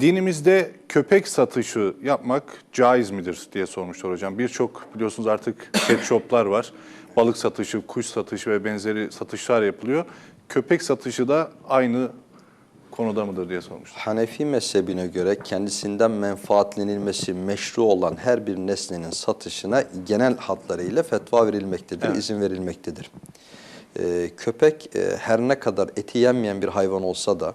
Dinimizde köpek satışı yapmak caiz midir diye sormuşlar hocam. Birçok biliyorsunuz artık pet shoplar var. Balık satışı, kuş satışı ve benzeri satışlar yapılıyor. Köpek satışı da aynı konuda mıdır diye sormuşlar. Hanefi mezhebine göre kendisinden menfaatlenilmesi meşru olan her bir nesnenin satışına genel hatlarıyla fetva verilmektedir, Evet. izin verilmektedir. Ee, köpek e, her ne kadar eti yenmeyen bir hayvan olsa da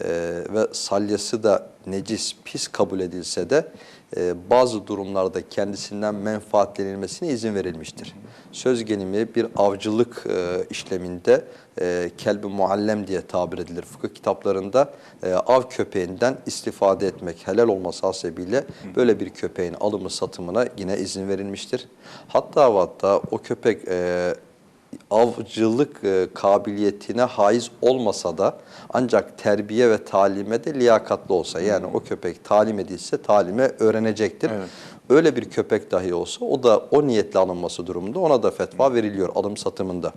e, ve salyası da necis, pis kabul edilse de e, bazı durumlarda kendisinden menfaatlenilmesine izin verilmiştir. Söz gelimi bir avcılık e, işleminde e, kelbi muallem diye tabir edilir. Fıkıh kitaplarında e, av köpeğinden istifade etmek helal olması hasebiyle böyle bir köpeğin alımı satımına yine izin verilmiştir. Hatta hatta o köpek e, avcılık e, kabiliyetine haiz olmasa da ancak terbiye ve talime de liyakatlı olsa yani o köpek talim edilse talime öğrenecektir. Evet. Öyle bir köpek dahi olsa o da o niyetle alınması durumunda ona da fetva veriliyor alım satımında.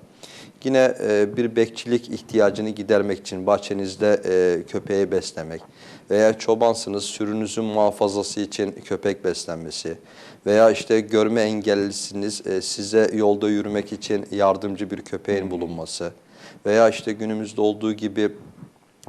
Yine e, bir bekçilik ihtiyacını gidermek için bahçenizde e, köpeği beslemek veya çobansınız sürünüzün muhafazası için köpek beslenmesi veya işte görme engellisiniz e, size yolda yürümek için yardımcı bir köpeğin bulunması. Veya işte günümüzde olduğu gibi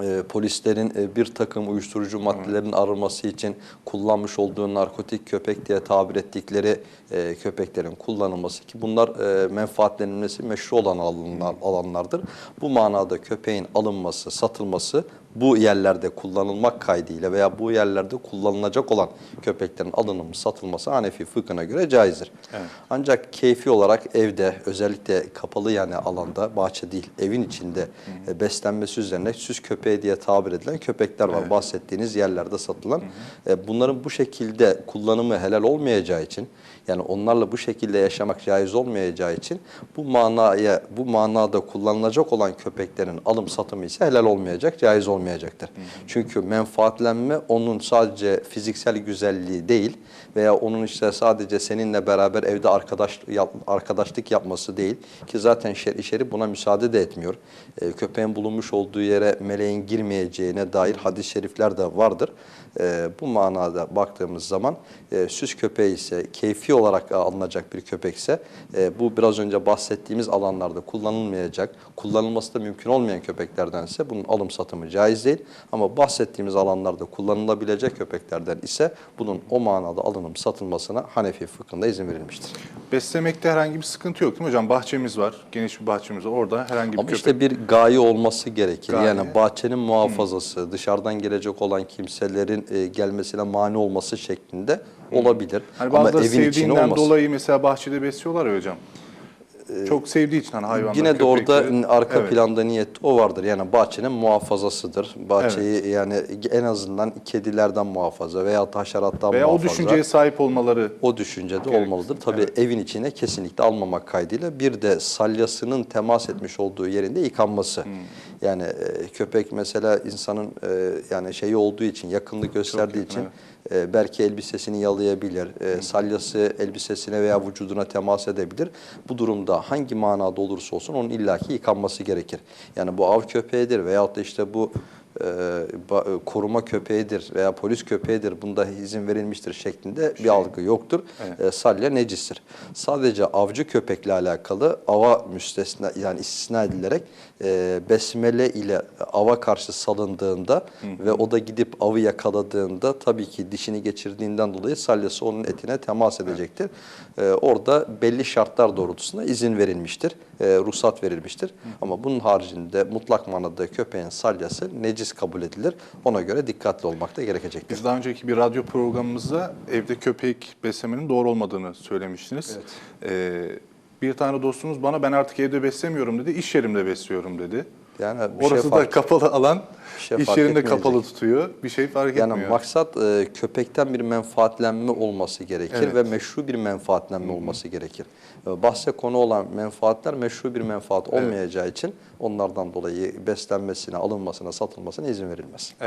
e, polislerin e, bir takım uyuşturucu maddelerin arınması için kullanmış olduğu narkotik köpek diye tabir ettikleri e, köpeklerin kullanılması ki bunlar e, menfaatlenilmesi meşru olan alanlar, alanlardır. Bu manada köpeğin alınması, satılması bu yerlerde kullanılmak kaydıyla veya bu yerlerde kullanılacak olan köpeklerin alınımı, satılması Hanefi fıkhına göre caizdir. Evet. Ancak keyfi olarak evde özellikle kapalı yani alanda bahçe değil evin içinde e, beslenmesi üzerine süs köpeği diye tabir edilen köpekler var. Bahsettiğiniz yerlerde satılan. E, bunların bu şekilde kullanımı helal olmayacağı için yani onlarla bu şekilde yaşamak caiz olmayacağı için bu manaya bu manada kullanılacak olan köpeklerin alım satımı ise helal olmayacak, caiz olmayacaktır. Çünkü menfaatlenme onun sadece fiziksel güzelliği değil veya onun işte sadece seninle beraber evde arkadaş arkadaşlık yapması değil ki zaten şer şer'i buna müsaade de etmiyor. Ee, köpeğin bulunmuş olduğu yere meleğin girmeyeceğine dair hadis-i şerifler de vardır. Ee, bu manada baktığımız zaman e, süs köpeği ise keyfi olarak alınacak bir köpekse e, bu biraz önce bahsettiğimiz alanlarda kullanılmayacak, kullanılması da mümkün olmayan köpeklerdense bunun alım satımı caiz değil. Ama bahsettiğimiz alanlarda kullanılabilecek köpeklerden ise bunun o manada alınım satılmasına Hanefi fıkhında izin verilmiştir. Beslemekte herhangi bir sıkıntı yok değil mi hocam? Bahçemiz var, geniş bir bahçemiz var. Orada herhangi bir Ama köpek... işte bir gaye olması gerekir. Gaye. Yani bahçenin muhafazası, dışarıdan gelecek olan kimselerin e, gelmesine mani olması şeklinde olabilir. Hani Ama evin içine sevdiğinden olmasın. dolayı mesela bahçede besliyorlar ya hocam. Çok sevdiği için hani hayvanları, Yine de orada köpekleri. arka Evet. planda niyet o vardır. Yani bahçenin muhafazasıdır. Bahçeyi yani en azından kedilerden muhafaza veya haşerattan Veya o muhafaza. düşünceye sahip olmaları O düşüncede Gerekir. olmalıdır. Tabii evin içine kesinlikle almamak kaydıyla bir de salyasının temas etmiş olduğu yerinde yıkanması. Yani e, köpek mesela insanın e, yani şeyi olduğu için yakınlık gösterdiği yakın, için e, belki elbisesini yalayabilir. E, salyası elbisesine veya vücuduna temas edebilir. Bu durumda hangi manada olursa olsun onun illaki yıkanması gerekir. Yani bu av köpeğidir veyahut da işte bu koruma köpeğidir veya polis köpeğidir bunda izin verilmiştir şeklinde bir algı yoktur. Evet. E, salya necistir. Sadece avcı köpekle alakalı ava müstesna yani istisna edilerek e, besmele ile ava karşı salındığında ve o da gidip avı yakaladığında tabii ki dişini geçirdiğinden dolayı salyası onun etine temas edecektir. E, orada belli şartlar doğrultusunda izin verilmiştir. E, ruhsat verilmiştir. Ama bunun haricinde mutlak manada köpeğin salyası necis kabul edilir. Ona göre dikkatli olmak da gerekecektir. Biz daha önceki bir radyo programımızda evde köpek beslemenin doğru olmadığını söylemiştiniz. Ee, bir tane dostumuz bana ben artık evde beslemiyorum dedi, iş yerimde besliyorum dedi. Yani bir şey Orası da fark- kapalı alan, şey iş yerinde kapalı tutuyor. Bir şey fark Yani etmiyor. maksat e, köpekten bir menfaatlenme olması gerekir Evet. ve meşru bir menfaatlenme olması gerekir. E, bahse konu olan menfaatler meşru bir menfaat olmayacağı için onlardan dolayı beslenmesine, alınmasına, satılmasına izin verilmez. Evet.